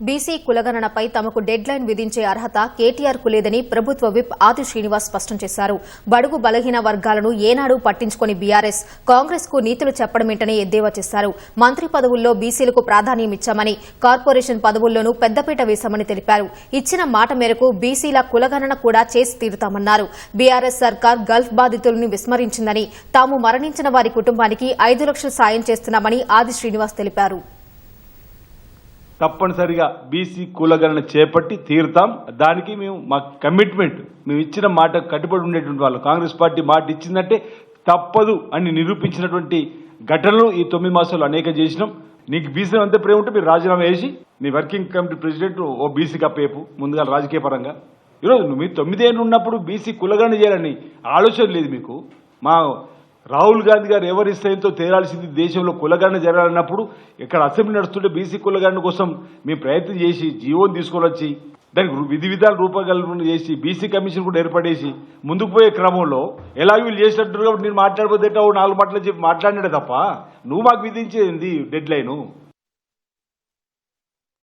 BC కులగణనపై తమకు dead line విధించే అర్హత కేటీఆర్కు లేదని ప్రభుత్వ విప్ ఆది శ్రీనివాస్ స్పష్టం చేశారు. బడుగు బలహీన వర్గాలను ఏనాడు పట్టించుకొని బీఆర్ఎస్ కాంగ్రెస్కు నీతులు చెప్పడమేంటని ఎద్దేవా చేశారు. మంత్రి పదవుల్లో బీసీలకు ప్రాధాన్యం ఇచ్చామని కార్పొరేషన్ పదవుల్లోనూ పెద్దపీట వేశామని తెలిపారు. ఇచ్చిన మాట మేరకు బీసీల కులగణన కూడా చేసి తీరుతామన్నారు. బీఆర్ఎస్ సర్కార్ గల్ఫ్ బాధితులను విస్మరించిందని తాము మరణించిన వారి కుటుంబానికి ఐదు లక్షలు సాయం చేస్తున్నామని ఆది శ్రీనివాస్ తెలిపారు. తప్పనిసరిగా బీసీ కులగణన చేపట్టి తీరుతాం. దానికి మేము మా కమిట్మెంట్ మేము ఇచ్చిన మాట కట్టుబడి ఉండేటువంటి వాళ్ళు. కాంగ్రెస్ పార్టీ మాట ఇచ్చిందంటే తప్పదు అని నిరూపించినటువంటి ఘటనలు ఈ తొమ్మిది మాసాలు అనేక చేసినాం. నీకు బీసీ అంత ప్రేమ ఉంటే మీరు రాజీనామా చేసి నీ working committee president O BC కప్పేపు ముందుగా రాజకీయ పరంగా. ఈరోజు మీరు తొమ్మిదేళ్ళు ఉన్నప్పుడు బీసీ కులగణన చేయాలని ఆలోచన లేదు మీకు. మా రాహుల్ గాంధీ గారు ఎవరి స్థాయితో తేరాల్సింది దేశంలో కులగణన జరగాలన్నప్పుడు ఇక్కడ అసెంబ్లీ నడుస్తుంటే బీసీ కులగణన కోసం మేము ప్రయత్నం చేసి జీవోని తీసుకొని వచ్చి దానికి విధి విధాలు రూపకల్పన చేసి బీసీ కమిషన్ కూడా ఏర్పడేసి ముందుకు పోయే క్రమంలో ఎలా వీళ్ళు చేసినట్టుగా నేను మాట్లాడబోతే నాలుగు మాటలు చెప్పి మాట్లాడినాడే తప్ప నువ్వు మాకు విధించేది డెడ్ లైను